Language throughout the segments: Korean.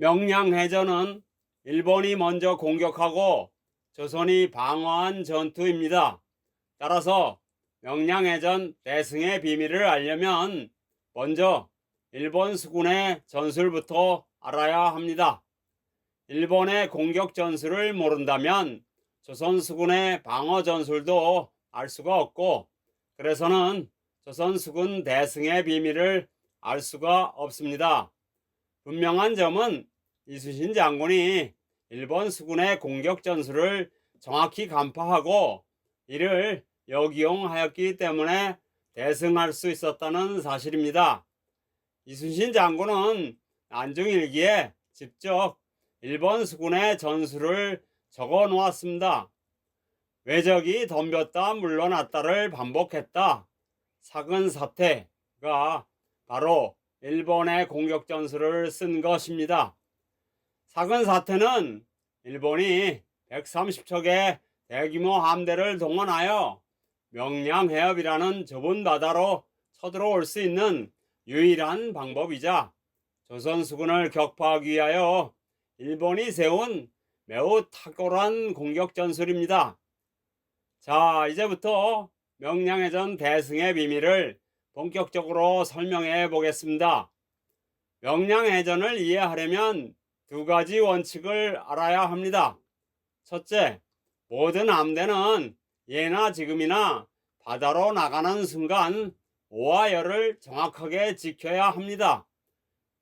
명량해전은 일본이 먼저 공격하고 조선이 방어한 전투입니다. 따라서 명량해전 대승의 비밀을 알려면 먼저 일본 수군의 전술부터 알아야 합니다. 일본의 공격 전술을 모른다면 조선 수군의 방어 전술도 알 수가 없고 그래서는 조선 수군 대승의 비밀을 알 수가 없습니다. 분명한 점은 이수신 장군이 일본 수군의 공격 전술을 정확히 간파하고 이를 역이용하였기 때문에 대승할 수 있었다는 사실입니다. 이순신 장군은 안중일기에 직접 일본 수군의 전술을 적어 놓았습니다. 외적이 덤볐다 물러났다를 반복했다. 사근 사태가 바로 일본의 공격 전술을 쓴 것입니다. 사근 사태는 일본이 130척의 대규모 함대를 동원하여 명량 해협이라는 좁은 바다로 쳐들어올 수 있는 유일한 방법이자 조선 수군을 격파하기 위하여 일본이 세운 매우 탁월한 공격 전술입니다. 자, 이제부터 명량해전 대승의 비밀을 본격적으로 설명해 보겠습니다. 명량해전을 이해하려면 두 가지 원칙을 알아야 합니다. 첫째, 모든 함대는 예나 지금이나 바다로 나가는 순간 오와 열을 정확하게 지켜야 합니다.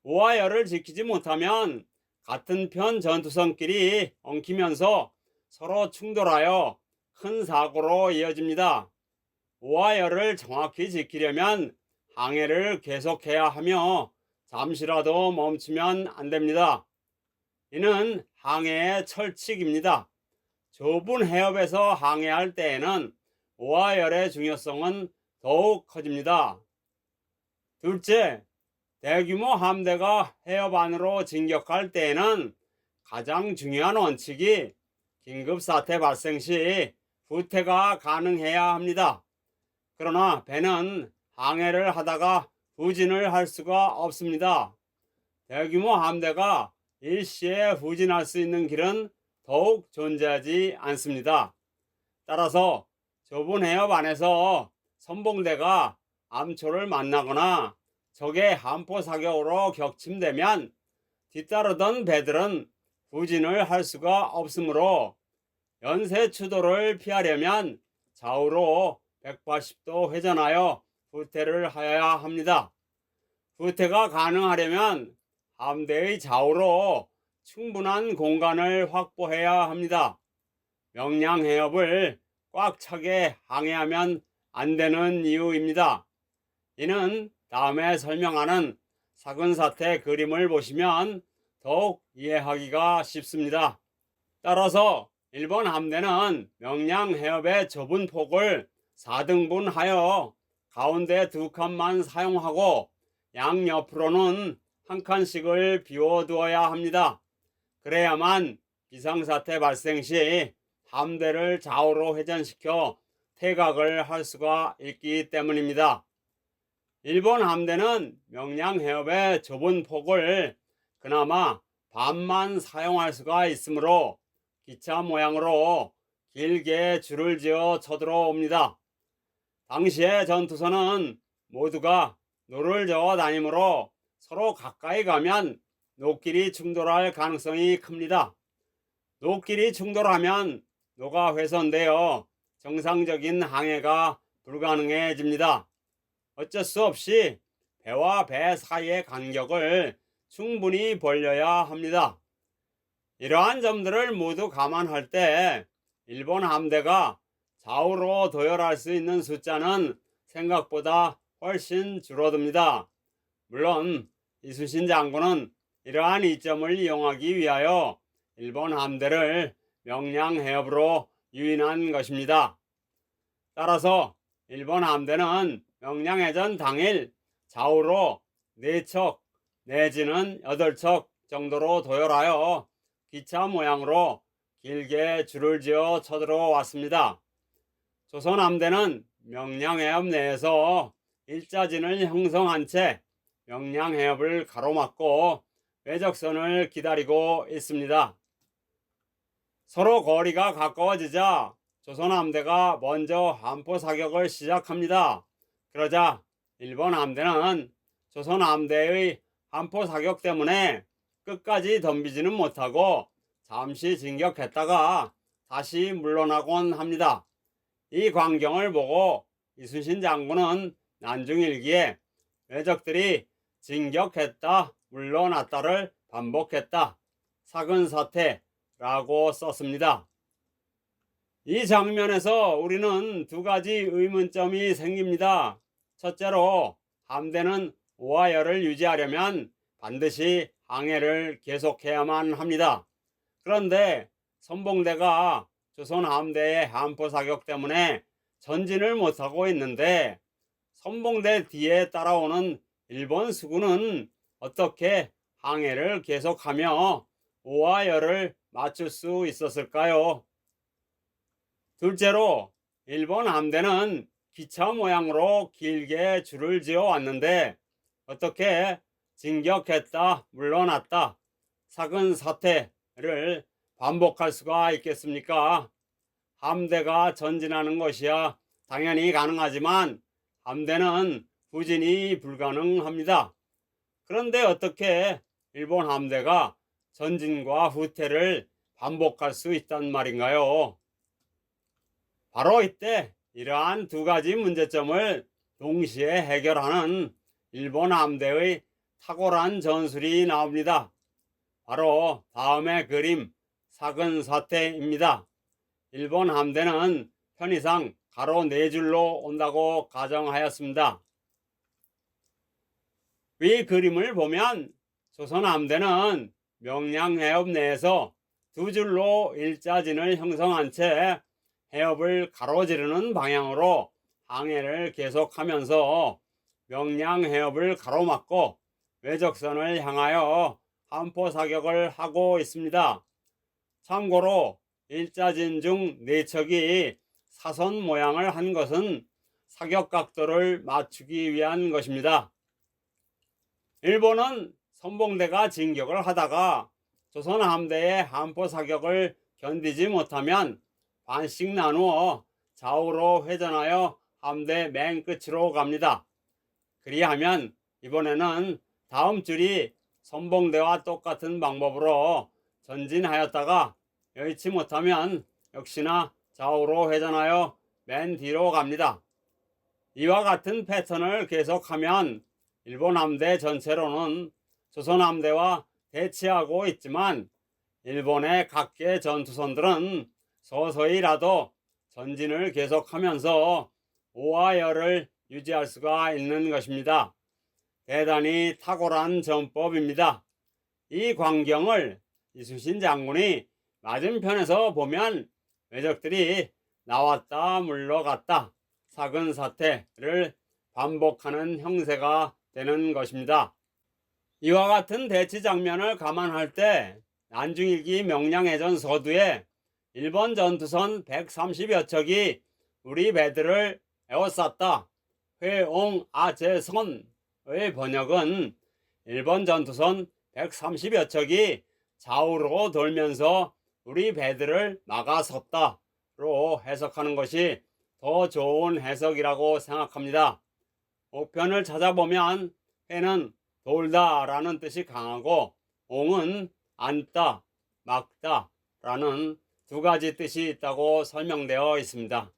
오와 열을 지키지 못하면 같은 편 전투선끼리 엉키면서 서로 충돌하여 큰 사고로 이어집니다. 오와 열을 정확히 지키려면 항해를 계속해야 하며 잠시라도 멈추면 안 됩니다. 이는 항해의 철칙입니다. 좁은 해협에서 항해할 때에는 오와 열의 중요성은 더욱 커집니다. 둘째, 대규모 함대가 해협 안으로 진격할 때에는 가장 중요한 원칙이 긴급 사태 발생 시 후퇴가 가능해야 합니다. 그러나 배는 항해를 하다가 후진을 할 수가 없습니다. 대규모 함대가 일시에 후진할 수 있는 길은 더욱 존재하지 않습니다. 따라서 좁은 해협 안에서 선봉대가 암초를 만나거나 적의 함포 사격으로 격침되면 뒤따르던 배들은 후진을 할 수가 없으므로 연쇄 추돌을 피하려면 좌우로 180도 회전하여 후퇴를 하여야 합니다. 후퇴가 가능하려면 함대의 좌우로 충분한 공간을 확보해야 합니다. 명량 해협을 꽉 차게 항해하면 안 되는 이유입니다. 이는 다음에 설명하는 사근사태 그림을 보시면 더욱 이해하기가 쉽습니다. 따라서 일본 함대는 명량 해협의 좁은 폭을 4등분하여 가운데 두 칸만 사용하고 양옆으로는 한 칸씩을 비워두어야 합니다. 그래야만 비상사태 발생 시 함대를 좌우로 회전시켜 퇴각을 할 수가 있기 때문입니다. 일본 함대는 명량해협의 좁은 폭을 그나마 반만 사용할 수가 있으므로 기차 모양으로 길게 줄을 지어 쳐들어옵니다. 당시의 전투선은 모두가 노를 저어 다니므로 서로 가까이 가면 노길이 충돌할 가능성이 큽니다. 노길이 충돌하면 노가 훼손되어 정상적인 항해가 불가능해집니다. 어쩔 수 없이 배와 배 사이의 간격을 충분히 벌려야 합니다. 이러한 점들을 모두 감안할 때 일본 함대가 좌우로 도열할 수 있는 숫자는 생각보다 훨씬 줄어듭니다. 물론 이수신 장군은 이러한 이점을 이용하기 위하여 일본 함대를 명량해협으로 유인한 것입니다. 따라서 일본 함대는 명량해전 당일 좌우로 4척 내지는 8척 정도로 도열하여 기차 모양으로 길게 줄을 지어 쳐들어왔습니다. 조선 함대는 명량해협 내에서 일자진을 형성한 채 명량해협을 가로막고 외적선을 기다리고 있습니다. 서로 거리가 가까워지자 조선 함대가 먼저 함포 사격을 시작합니다. 그러자 일본 함대는 조선 함대의 함포 사격 때문에 끝까지 덤비지는 못하고 잠시 진격했다가 다시 물러나곤 합니다. 이 광경을 보고 이순신 장군은 난중일기에 외적들이 진격했다 물러났다를 반복했다 사근 사태라고 썼습니다. 이 장면에서 우리는 두 가지 의문점이 생깁니다. 첫째로 함대는 오하열을 유지하려면 반드시 항해를 계속해야만 합니다. 그런데 선봉대가 조선 함대의 함포 사격 때문에 전진을 못하고 있는데 선봉대 뒤에 따라오는 일본 수군은 어떻게 항해를 계속하며 오하열을 맞출 수 있었을까요? 둘째로 일본 함대는 기차 모양으로 길게 줄을 지어 왔는데 어떻게 진격했다 물러났다 사근 사태를 반복할 수가 있겠습니까? 함대가 전진하는 것이야 당연히 가능하지만 함대는 부진이 불가능합니다. 그런데 어떻게 일본 함대가 전진과 후퇴를 반복할 수 있단 말인가요? 바로 이때 이러한 두 가지 문제점을 동시에 해결하는 일본 함대의 탁월한 전술이 나옵니다. 바로 다음의 그림 사근 사태입니다. 일본 함대는 편의상 가로 네 줄로 온다고 가정하였습니다. 위 그림을 보면 조선 함대는 명량해협 내에서 두 줄로 일자진을 형성한 채 해협을 가로지르는 방향으로 항해를 계속하면서 명량해협을 가로막고 외적선을 향하여 함포 사격을 하고 있습니다. 참고로 일자진 중네 척이 사선 모양을 한 것은 사격 각도를 맞추기 위한 것입니다. 일본은 선봉대가 진격을 하다가 조선 함대의 함포 사격을 견디지 못하면 반씩 나누어 좌우로 회전하여 함대 맨 끝으로 갑니다. 그리하면 이번에는 다음 줄이 선봉대와 똑같은 방법으로 전진하였다가 여의치 못하면 역시나 좌우로 회전하여 맨 뒤로 갑니다. 이와 같은 패턴을 계속하면 일본 함대 전체로는 조선 함대와 대치하고 있지만 일본의 각계 전투선들은 서서히라도 전진을 계속하면서 오하열을 유지할 수가 있는 것입니다. 대단히 탁월한 전법입니다. 이 광경을 이순신 장군이 맞은편에서 보면 외적들이 나왔다 물러갔다 사근 사태를 반복하는 형세가 되는 것입니다. 이와 같은 대치 장면을 감안할 때 난중일기 명량해전 서두에 일본 전투선 130여 척이 우리 배들을 에워쌌다. 회옹 아제선의 번역은 일본 전투선 130여 척이 좌우로 돌면서 우리 배들을 막아섰다로 해석하는 것이 더 좋은 해석이라고 생각합니다. 옥편을 찾아보면 해는 돌다 라는 뜻이 강하고 옹은 앉다, 막다 라는 두 가지 뜻이 있다고 설명되어 있습니다.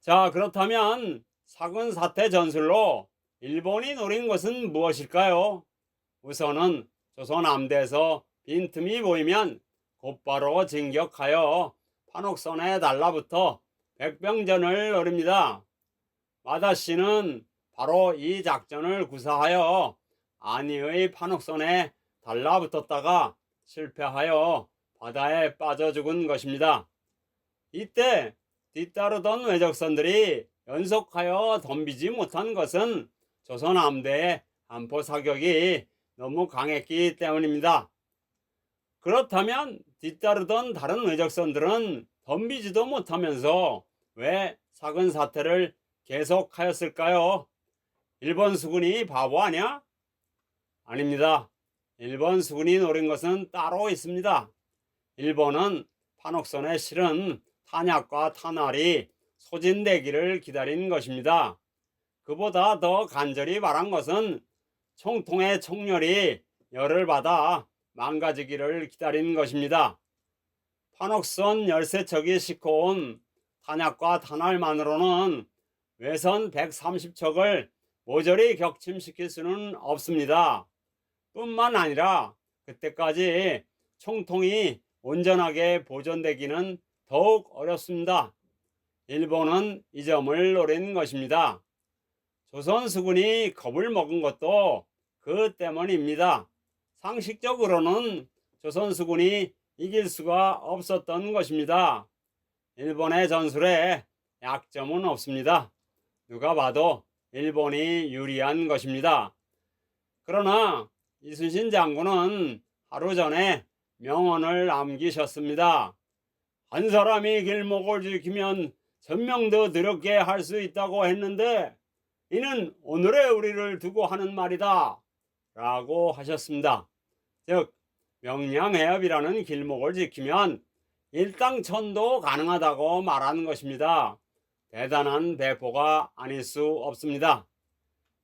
자, 그렇다면 사근 사태 전술로 일본이 노린 것은 무엇일까요? 우선은 조선 함대에서 빈틈이 보이면 곧바로 진격하여 판옥선에 달라붙어 백병전을 노립니다. 마다 씨는 바로 이 작전을 구사하여 안희의 판옥선에 달라붙었다가 실패하여 바다에 빠져 죽은 것입니다. 이때 뒤따르던 외적선들이 연속하여 덤비지 못한 것은 조선 함대의 한포 사격이 너무 강했기 때문입니다. 그렇다면 뒤따르던 다른 외적선들은 덤비지도 못하면서 왜 사근 사태를 계속하였을까요? 일본 수군이 바보 아니야? 아닙니다. 일본 수군이 노린 것은 따로 있습니다. 일본은 판옥선에 실은 탄약과 탄알이 소진되기를 기다린 것입니다. 그보다 더 간절히 바란 것은 총통의 총렬이 열을 받아 망가지기를 기다린 것입니다. 판옥선 열세척이 싣고 온 탄약과 탄알만으로는 외선 130척을 모조리 격침시킬 수는 없습니다. 뿐만 아니라 그때까지 총통이 온전하게 보존되기는 더욱 어렵습니다. 일본은 이 점을 노린 것입니다. 조선 수군이 겁을 먹은 것도 그 때문입니다. 상식적으로는 조선 수군이 이길 수가 없었던 것입니다. 일본의 전술에 약점은 없습니다. 누가 봐도 일본이 유리한 것입니다. 그러나 이순신 장군은 하루 전에 명언을 남기셨습니다. 한 사람이 길목을 지키면 천명도 드럽게 할 수 있다고 했는데 이는 오늘의 우리를 두고 하는 말이다. 라고 하셨습니다. 즉, 명량해협이라는 길목을 지키면 일당천도 가능하다고 말하는 것입니다. 대단한 배포가 아닐 수 없습니다.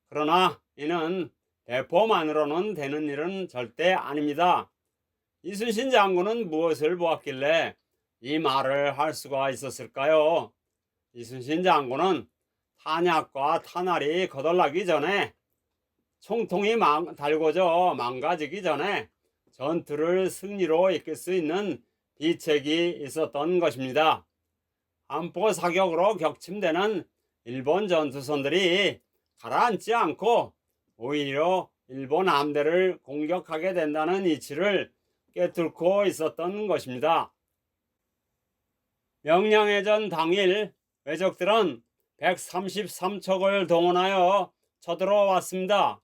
그러나 이는 배포만으로는 되는 일은 절대 아닙니다. 이순신 장군은 무엇을 보았길래 이 말을 할 수가 있었을까요? 이순신 장군은 탄약과 탄알이 거덜나기 전에 총통이 망, 달궈져 망가지기 전에 전투를 승리로 이끌 수 있는 비책이 있었던 것입니다. 안보 사격으로 격침되는 일본 전투선들이 가라앉지 않고 오히려 일본 함대를 공격하게 된다는 이치를 깨뚫고 있었던 것입니다. 명량해전 당일 외적들은 133척을 동원하여 쳐들어왔습니다.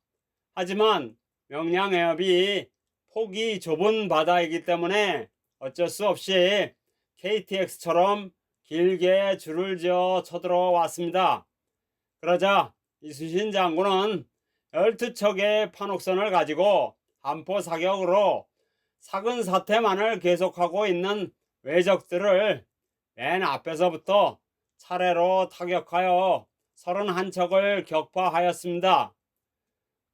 하지만 명량해협이 폭이 좁은 바다이기 때문에 어쩔 수 없이 KTX처럼 길게 줄을 지어 쳐들어왔습니다. 그러자 이수신 장군은 12척의 판옥선을 가지고 한포 사격으로 사근 사태만을 계속하고 있는 외적들을 맨 앞에서부터 차례로 타격하여 31척을 격파하였습니다.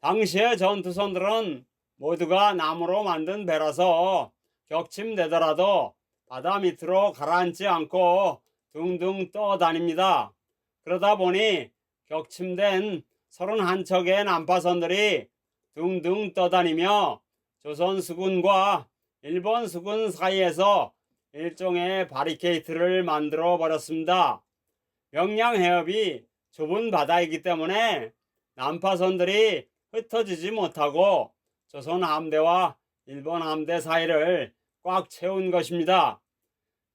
당시의 전투선들은 모두가 나무로 만든 배라서 격침되더라도 바다 밑으로 가라앉지 않고 둥둥 떠다닙니다. 그러다 보니 격침된 31척의 난파선들이 둥둥 떠다니며 조선 수군과 일본 수군 사이에서 일종의 바리케이트를 만들어 버렸습니다. 명량해협이 좁은 바다이기 때문에 난파선들이 흩어지지 못하고 조선 함대와 일본 함대 사이를 꽉 채운 것입니다.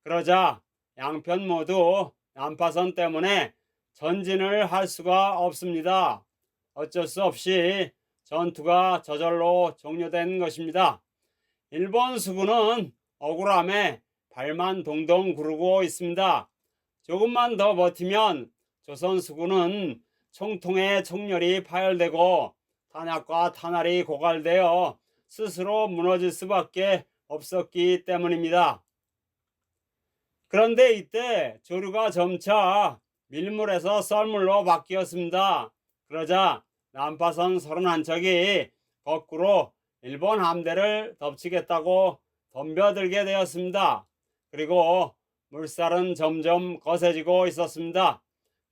그러자 양편 모두 난파선 때문에 전진을 할 수가 없습니다. 어쩔 수 없이 전투가 저절로 종료된 것입니다. 일본 수군은 억울함에 발만 동동 구르고 있습니다. 조금만 더 버티면 조선 수군은 총통의 총렬이 파열되고 탄약과 탄알이 고갈되어 스스로 무너질 수밖에 없었기 때문입니다. 그런데 이때 조류가 점차 밀물에서 썰물로 바뀌었습니다. 그러자 난파선 31척이 거꾸로 일본 함대를 덮치겠다고 덤벼들게 되었습니다. 그리고 물살은 점점 거세지고 있었습니다.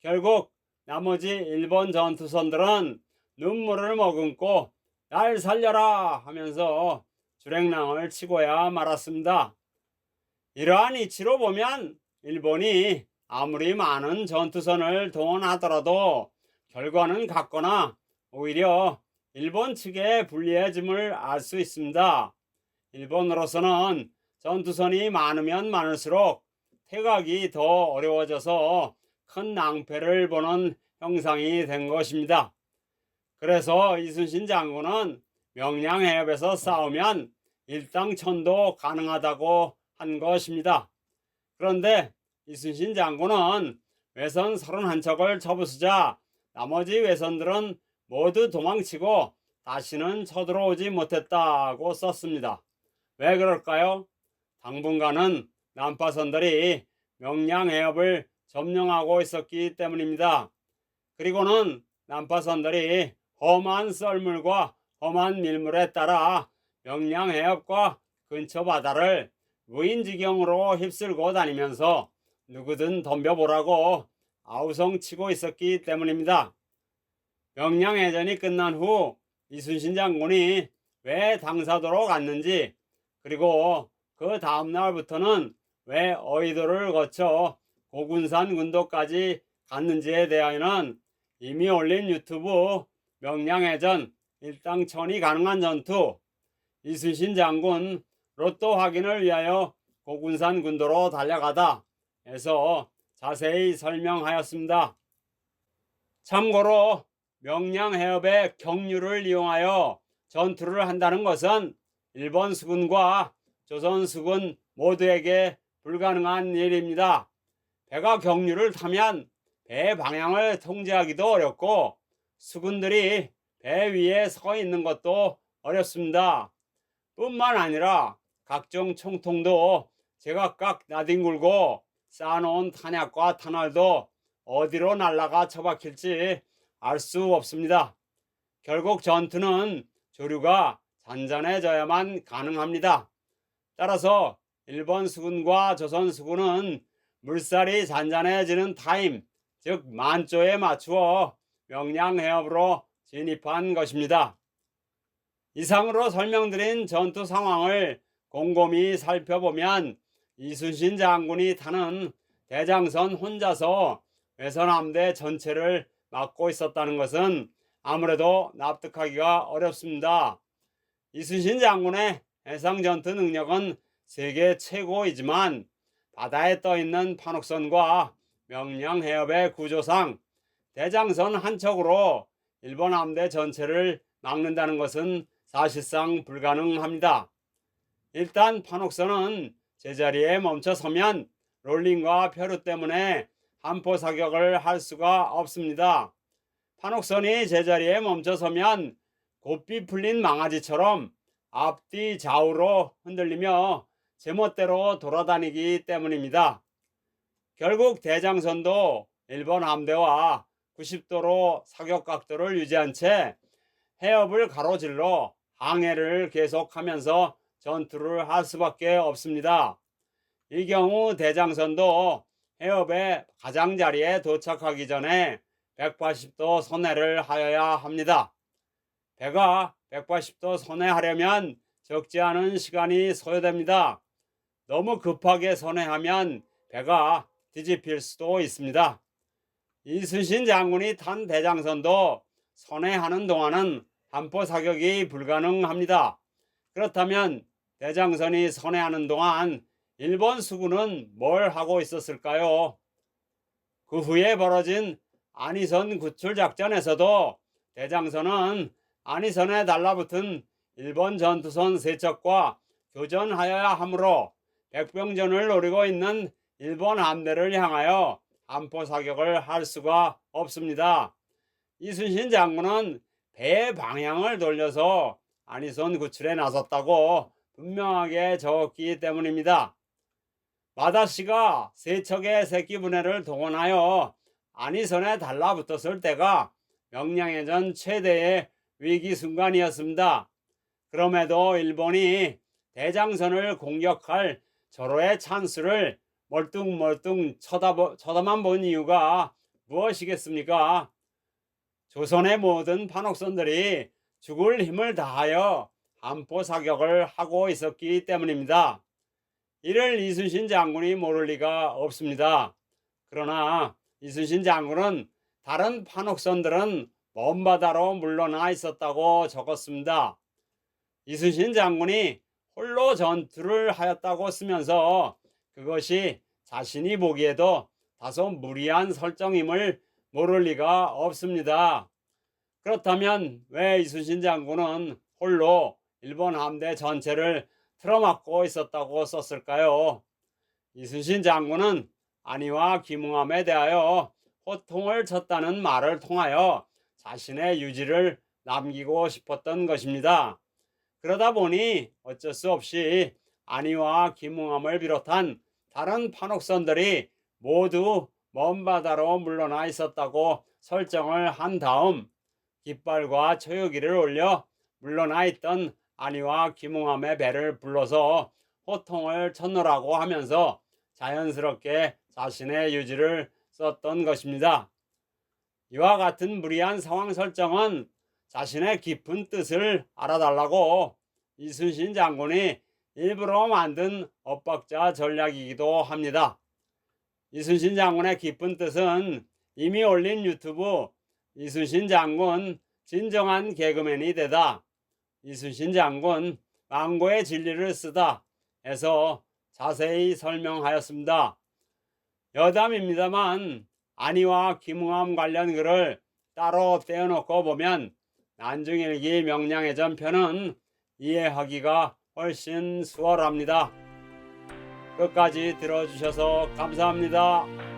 결국 나머지 일본 전투선들은 눈물을 머금고 날 살려라 하면서 주랭랑을 치고야 말았습니다. 이러한 이치로 보면 일본이 아무리 많은 전투선을 동원하더라도 결과는 같거나 오히려 일본 측에 불리해짐을 알 수 있습니다. 일본으로서는 전투선이 많으면 많을수록 퇴각이 더 어려워져서 큰 낭패를 보는 형상이 된 것입니다. 그래서 이순신 장군은 명량해협에서 싸우면 일당천도 가능하다고 한 것입니다. 그런데 이순신 장군은 외선 31척을 쳐부수자 나머지 외선들은 모두 도망치고 다시는 쳐들어오지 못했다고 썼습니다. 왜 그럴까요? 당분간은 난파선들이 명량해협을 점령하고 있었기 때문입니다. 그리고는 난파선들이 험한 썰물과 험한 밀물에 따라 명량해협과 근처 바다를 무인지경으로 휩쓸고 다니면서 누구든 덤벼보라고 아우성치고 있었기 때문입니다. 명량해전이 끝난 후 이순신 장군이 왜 당사도로 갔는지 그리고 그 다음 날부터는 왜 어이도를 거쳐 고군산 군도까지 갔는지에 대하여는 이미 올린 유튜브 명량해전 일당천이 가능한 전투 이순신 장군 로또 확인을 위하여 고군산 군도로 달려가다 에서 자세히 설명하였습니다. 참고로 명량해협의 경유를 이용하여 전투를 한다는 것은 일본 수군과 조선 수군 모두에게 불가능한 일입니다. 배가 경유를 타면 배 방향을 통제하기도 어렵고 수군들이 배 위에 서 있는 것도 어렵습니다. 뿐만 아니라 각종 총통도 제각각 나뒹굴고 쌓아놓은 탄약과 탄알도 어디로 날아가 처박힐지 알 수 없습니다. 결국 전투는 조류가 잔잔해져야만 가능합니다. 따라서 일본 수군과 조선 수군은 물살이 잔잔해지는 타임, 즉 만조에 맞추어 명량 해협으로 진입한 것입니다. 이상으로 설명드린 전투 상황을 곰곰이 살펴보면 이순신 장군이 타는 대장선 혼자서 외선함대 전체를 맡고 있었다는 것은 아무래도 납득하기가 어렵습니다. 이순신 장군의 해상전투 능력은 세계 최고이지만 바다에 떠 있는 판옥선과 명량해협의 구조상 대장선 한 척으로 일본 함대 전체를 막는다는 것은 사실상 불가능합니다. 일단 판옥선은 제자리에 멈춰 서면 롤링과 표류 때문에 한포 사격을 할 수가 없습니다. 판옥선이 제자리에 멈춰 서면 곱비 풀린 망아지처럼 앞뒤 좌우로 흔들리며 제멋대로 돌아다니기 때문입니다. 결국 대장선도 일본 함대와 90도로 사격 각도를 유지한 채 해협을 가로질러 항해를 계속하면서 전투를 할 수밖에 없습니다. 이 경우 대장선도 해협의 가장자리에 도착하기 전에 180도 선회를 하여야 합니다. 배가 180도 선회하려면 적지 않은 시간이 소요됩니다. 너무 급하게 선회하면 배가 뒤집힐 수도 있습니다. 이순신 장군이 탄 대장선도 선회하는 동안은 한포 사격이 불가능합니다. 그렇다면 대장선이 선회하는 동안 일본 수군은 뭘 하고 있었을까요? 그 후에 벌어진 안희선 구출 작전에서도 대장선은 안희선에 달라붙은 일본 전투선 세척과 교전하여야 하므로 백병전을 노리고 있는 일본 함대를 향하여 한포 사격을 할 수가 없습니다. 이순신 장군은 배 방향을 돌려서 안희선 구출에 나섰다고 분명하게 적었기 때문입니다. 마다씨가 세척의 새끼 분해를 동원하여 안희선에 달라붙었을 때가 명량해전 최대의 위기 순간이었습니다. 그럼에도 일본이 대장선을 공격할 절호의 찬스를 멀뚱멀뚱 쳐다보, 쳐다만 본 이유가 무엇이겠습니까? 조선의 모든 판옥선들이 죽을 힘을 다하여 한포 사격을 하고 있었기 때문입니다. 이를 이순신 장군이 모를 리가 없습니다. 그러나 이순신 장군은 다른 판옥선들은 먼 바다로 물러나 있었다고 적었습니다. 이순신 장군이 홀로 전투를 하였다고 쓰면서 그것이 자신이 보기에도 다소 무리한 설정임을 모를 리가 없습니다. 그렇다면 왜 이순신 장군은 홀로 일본 함대 전체를 틀어막고 있었다고 썼을까요? 이순신 장군은 안희와 김웅함에 대하여 호통을 쳤다는 말을 통하여 자신의 유지를 남기고 싶었던 것입니다. 그러다 보니 어쩔 수 없이 안희와 김웅함을 비롯한 다른 판옥선들이 모두 먼 바다로 물러나 있었다고 설정을 한 다음 깃발과 초yo기를 올려 물러나 있던 안희와 김웅함의 배를 불러서 호통을 쳤노라고 하면서 자연스럽게 자신의 유지를 썼던 것입니다. 이와 같은 무리한 상황 설정은 자신의 깊은 뜻을 알아달라고 이순신 장군이 일부러 만든 엇박자 전략이기도 합니다. 이순신 장군의 깊은 뜻은 이미 올린 유튜브 이순신 장군 진정한 개그맨이 되다. 이순신 장군 망고의 진리를 쓰다. 해서 자세히 설명하였습니다. 여담입니다만 안희와 김웅함 관련 글을 따로 떼어놓고 보면 난중일기 명량의 전편은 이해하기가 훨씬 수월합니다. 끝까지 들어주셔서 감사합니다.